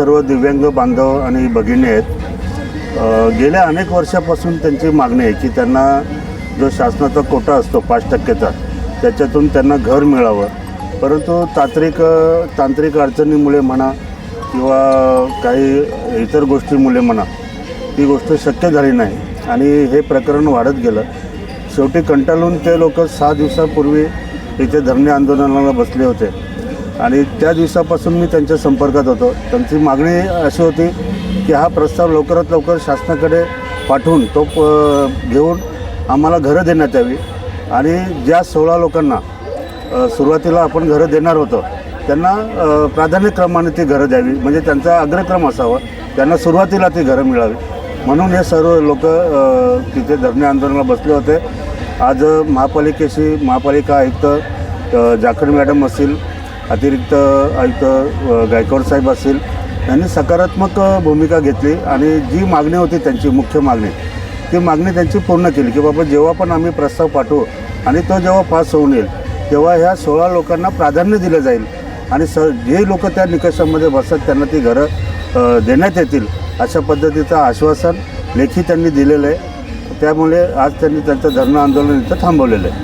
सर्व दिव्यांग बांधव आणि भगिनी आहेत. गेल्या अनेक वर्षापासून त्यांची मागणी आहे की त्यांना जो शासनाचा कोटा असतो पाच टक्क्याचा त्याच्यातून त्यांना घर मिळावं. परंतु तांत्रिक तांत्रिक अडचणीमुळे म्हणा किंवा काही इतर गोष्टीमुळे म्हणा ती गोष्ट शक्य झाली नाही आणि हे प्रकरण वाढत गेलं. शेवटी कंटाळून ते लोक सहा दिवसापूर्वी इथे धरणे आंदोलनाला बसले होते. आणि त्या दिवसापासून मी त्यांच्या संपर्कात होतो. त्यांची मागणी अशी होती की हा प्रस्ताव लवकरात लवकर शासनाकडे पाठवून तो प घेऊन आम्हाला घरं देण्यात यावी. आणि ज्या सोळा लोकांना सुरुवातीला आपण घरं देणार होतो त्यांना प्राधान्यक्रमाने ती घरं द्यावी. म्हणजे त्यांचा अग्रक्रम असावा त्यांना सुरुवातीला ती घरं मिळावी. म्हणून हे सर्व लोक तिथे धरणे आंदोलनाला बसले होते. आज महापालिकेशी महापालिका आयुक्त जाखड मॅडम असतील अतिरिक्त आयुक्त गायकवाड साहेब असेल यांनी सकारात्मक भूमिका घेतली आणि जी मागणी होती त्यांची मुख्य मागणी ती मागणी त्यांची पूर्ण केली की बाबा जेव्हा पण आम्ही प्रस्ताव पाठवू आणि तो जेव्हा पास होऊन येईल तेव्हा ह्या सोळा लोकांना प्राधान्य दिलं जाईल आणि स जे लोक त्या निकषामध्ये बसतात त्यांना ती घरं देण्यात येतील अशा पद्धतीचं आश्वासन लेखी त्यांनी दिलेलं आहे. त्यामुळे आज त्यांनी त्यांचं धरणं आंदोलन इथं थांबवलेलं आहे.